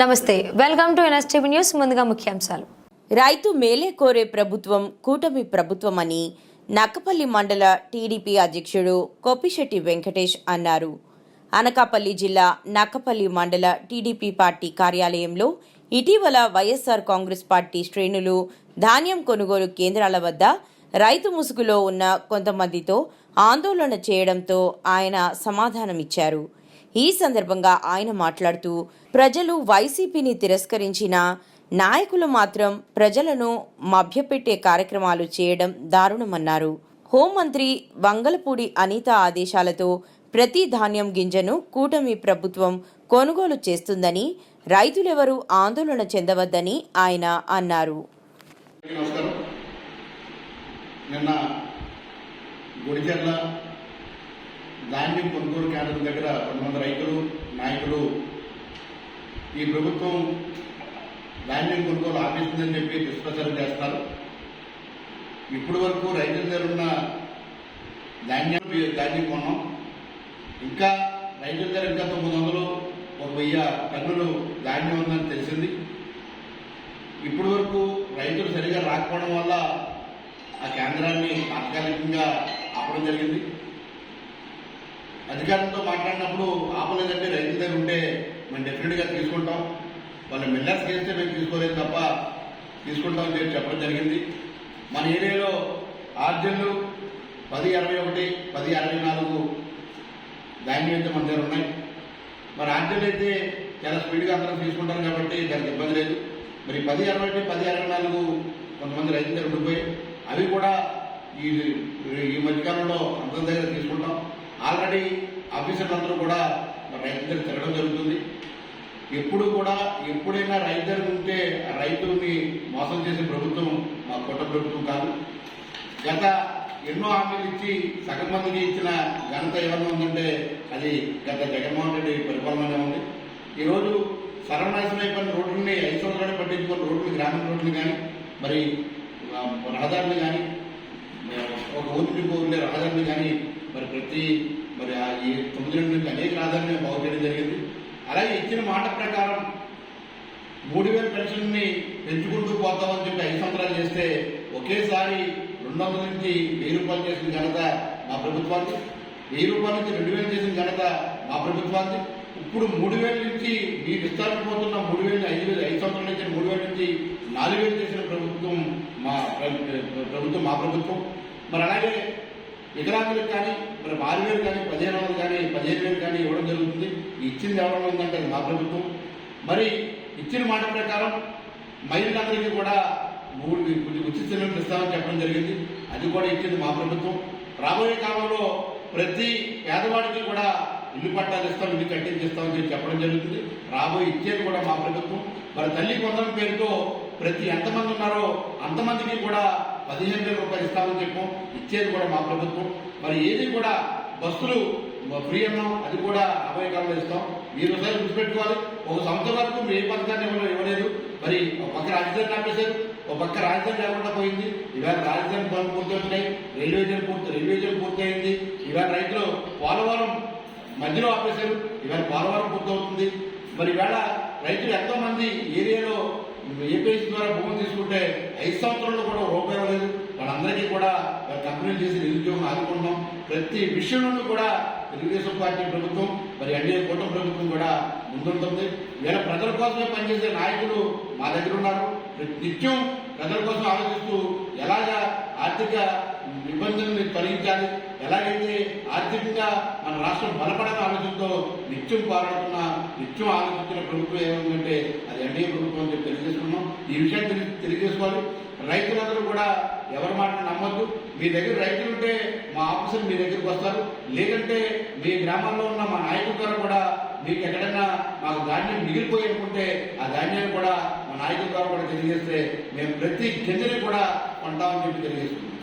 నమస్తే welcome to NSTV news ముందుగా ముఖ్యాంశాలు. రైతు మేలే కోరే ప్రభుత్వం కూటమి ప్రభుత్వం అని నక్కపల్లి మండల టీడీపీ అధ్యక్షుడు కొప్పిశెట్టి వెంకటేష్ అన్నారు. అనకాపల్లి జిల్లా నక్కపల్లి మండల టీడీపీ పార్టీ కార్యాలయంలో ఇటీవల వైఎస్ఆర్ కాంగ్రెస్ పార్టీ శ్రేణులు ధాన్యం కొనుగోలు కేంద్రాల వద్ద రైతు ముసుగులో ఉన్న కొంతమందితో ఆందోళన చేయడంతో ఆయన సమాధానమిచ్చారు. ఈ సందర్భంగా ఆయన మాట్లాడుతూ ప్రజలు వైసీపీని తిరస్కరించిన నాయకులు మాత్రం ప్రజలను మభ్యపెట్టే కార్యక్రమాలు చేయడం దారుణమన్నారు. హోంమంత్రి వంగలపూడి అనిత ఆదేశాలతో ప్రతి ధాన్యం గింజను కూటమి ప్రభుత్వం కొనుగోలు చేస్తుందని రైతులెవరూ ఆందోళన చెందవద్దని ఆయన అన్నారు. నిన్న గుడిచెర్ల ధాన్యం కొనుగోలు కేంద్రం దగ్గర కొంతమంది రైతులు నాయకులు ఈ ప్రభుత్వం ధాన్యం కొనుగోలు ఆపేస్తుందని చెప్పి దుష్ప్రచారం చేస్తారు. ఇప్పటి వరకు రైతుల దగ్గర ఉన్న ధాన్యం ధాన్యం కొన్నాం. ఇంకా రైతుల దగ్గర ఇంకా తొమ్మిది వందలు ఒక వెయ్యి టన్నులు ధాన్యం ఉందని తెలిసింది. ఇప్పటి వరకు రైతులు సరిగా రాకపోవడం వల్ల ఆ కేంద్రాన్ని తాత్కాలికంగా ఆపడం జరిగింది. అధికారులతో మాట్లాడినప్పుడు ఆపలేదంటే రైతుల దగ్గర ఉంటే మేము డెఫినెట్గా తీసుకుంటాం. వాళ్ళు మిల్లర్స్ చేస్తే మేము తీసుకోలేదు తప్ప తీసుకుంటామని చెప్పి చెప్పడం జరిగింది. మన ఏరియాలో ఆర్జన్లు పది అరవై ఒకటి పది అరవై నాలుగు ధాన్యం అయితే మన దగ్గర ఉన్నాయి. మరి ఆర్జన్లు అయితే చాలా స్పీడ్గా అందరం తీసుకుంటారు కాబట్టి దానికి ఇబ్బంది లేదు. మరి పది అరవై ఒకటి పది అరవై నాలుగు కొంతమంది రైతుల దగ్గర ఉండిపోయి అవి కూడా ఈ ఈ మధ్యకాలంలో అందరి దగ్గర తీసుకుంటాం. ఆల్రెడీ ఆఫీసర్లు అందరూ కూడా రైతు దగ్గర తిరగడం జరుగుతుంది. ఎప్పుడు కూడా ఎప్పుడైనా రైతు దగ్గర ఉంటే ఆ రైతుల్ని మోసం చేసే ప్రభుత్వం మా కొత్త ప్రభుత్వం కాదు. గత ఎన్నో హామీలు ఇచ్చి సగం మందికి ఇచ్చిన ఘనత ఏమన్నా ఉందంటే అది గత జగన్మోహన్ రెడ్డి పరిపాలనలో ఉంది. ఈరోజు సర్వనాశనం అయిపోయిన రోడ్లని ఐదు సంవత్సరాలు పట్టించుకున్న రోడ్లు గ్రామీణ రోడ్లు కానీ మరి రహదారులు కానీ ఒక ఊరికి ఉండే రహదారులు కానీ మరి ప్రతి మరి ఆ ఈ తొమ్మిది రెండు నుంచి అనేక రహదారులు బాగు చేయడం జరిగింది. అలాగే ఇచ్చిన మాట ప్రకారం మూడు వేల పెన్షన్ని పెంచుకుంటూ పోతామని చెప్పి ఐదు సంవత్సరాలు చేస్తే ఒకేసారి రెండు వందల నుంచి వెయ్యి రూపాయలు చేసిన ఘనత మా ప్రభుత్వానికి వెయ్యి రూపాయల నుంచి రెండు వేలు చేసిన ఘనత మా ప్రభుత్వానికి. ఇప్పుడు మూడు వేల నుంచి మీ ఇస్తానికి పోతున్న మూడు వేలు ఐదు వేలు ఐదు సంవత్సరాల నుంచి మూడు వేల నుంచి నాలుగు వేలు చేసిన ప్రభుత్వం మా ప్రభుత్వం మా ప్రభుత్వం. మరి అలాగే వికలాంగులకు కానీ మరి ఆరు వేలు కానీ పదిహేను వందలు కానీ పదిహేను వేలు కానీ ఇవ్వడం జరుగుతుంది. ఇచ్చింది ఎవరైనా ఉందంటే అది మా ప్రభుత్వం. మరి ఇచ్చిన మాట ప్రకారం మహిళలందరికీ కూడా మూడు ఉచిత సిలిండర్ ఇస్తామని చెప్పడం జరిగింది. అది కూడా ఇచ్చింది మా ప్రభుత్వం. రాబోయే కాలంలో ప్రతి పేదవాడికి కూడా ఇల్లు పట్టాలు ఇస్తాం ఇల్లు కట్టించిస్తామని చెప్పి చెప్పడం జరుగుతుంది. రాబోయే ఇచ్చేది కూడా మా ప్రభుత్వం. మరి తల్లి కొందరం పేరుతో ప్రతి ఎంతమంది ఉన్నారో అంతమందికి కూడా పదిహేను వేల రూపాయలు ఇస్తామని చెప్పు. ఇచ్చేది కూడా మా ప్రభుత్వం. మరి ఏది కూడా బస్సులు ఫ్రీ అన్నాం అది కూడా అభయ కాలంలో ఇస్తాం. మీరు ఒకసారి గుర్తుపెట్టుకోవాలి. ఒక సంవత్సరం వరకు మీరు ఏ పథకాన్ని ఇవ్వలేదు ఇవ్వలేదు. మరి ఒక పక్క రాజధాని ఆపేశారు. ఒక పక్క రాజధాని లేకుండా పోయింది. ఇవాళ రాజధాని పనులు పూర్తవుతున్నాయి. రైల్వే జోన్ పూర్తి రైల్వే జోన్ పూర్తయింది. ఇవాళ రైతులు పోలవరం మధ్యలో ఆపేశారు. ఇవాళ పోలవరం పూర్తవుతుంది. మరి ఇవాళ రైతులు ఎంతో మంది ఏరియాలో ఏపీఎస్ ద్వారా భూమి చూసుకుంటే ఐదు సంవత్సరాల్లో కూడా రూపాయి ఇవ్వలేదు వాళ్ళందరికీ కూడా కంపెనీలు చేసి నిరుద్యోగం ఆదుకుంటున్నాం ప్రతి విషయంలోనూ కూడా తెలుగుదేశం పార్టీ ప్రభుత్వం మరి ఎన్డీఏ కూటమి ప్రభుత్వం కూడా ముందుంటుంది. వీళ్ళ ప్రజల కోసమే పనిచేసే నాయకులు మా దగ్గర ఉన్నారు. ప్రతి నిత్యం ప్రజల కోసం ఆలోచిస్తూ ఎలాగా ఆర్థిక నిబంధనల్ని తొలగించాలి ఎలాగైతే ఆర్థికంగా మన రాష్ట్రం బలపడాలని ఆలోచనతో నిత్యం పాల్గొన్న నిత్యం ఆలోచించిన ప్రభుత్వం ఏముందంటే అది ఎన్డీఏ ప్రభుత్వం అని చెప్పి తెలియజేసుకున్నాం. ఈ విషయం తెలి తెలియజేసుకోవాలి. రైతులందరూ కూడా ఎవరి మాట నమ్మద్దు. మీ దగ్గర రైతులు ఉంటే మా ఆఫీసర్ మీ దగ్గరికి వస్తారు. లేదంటే మీ గ్రామాల్లో ఉన్న మా నాయకుల ద్వారా కూడా మీకు ఎక్కడైనా మాకు ధాన్యం మిగిలిపోయి అనుకుంటే ఆ ధాన్యాన్ని కూడా మా నాయకుల ద్వారా కూడా తెలియజేస్తే మేము ప్రతి గింజని కూడా కొంటామని చెప్పి తెలియజేస్తున్నాం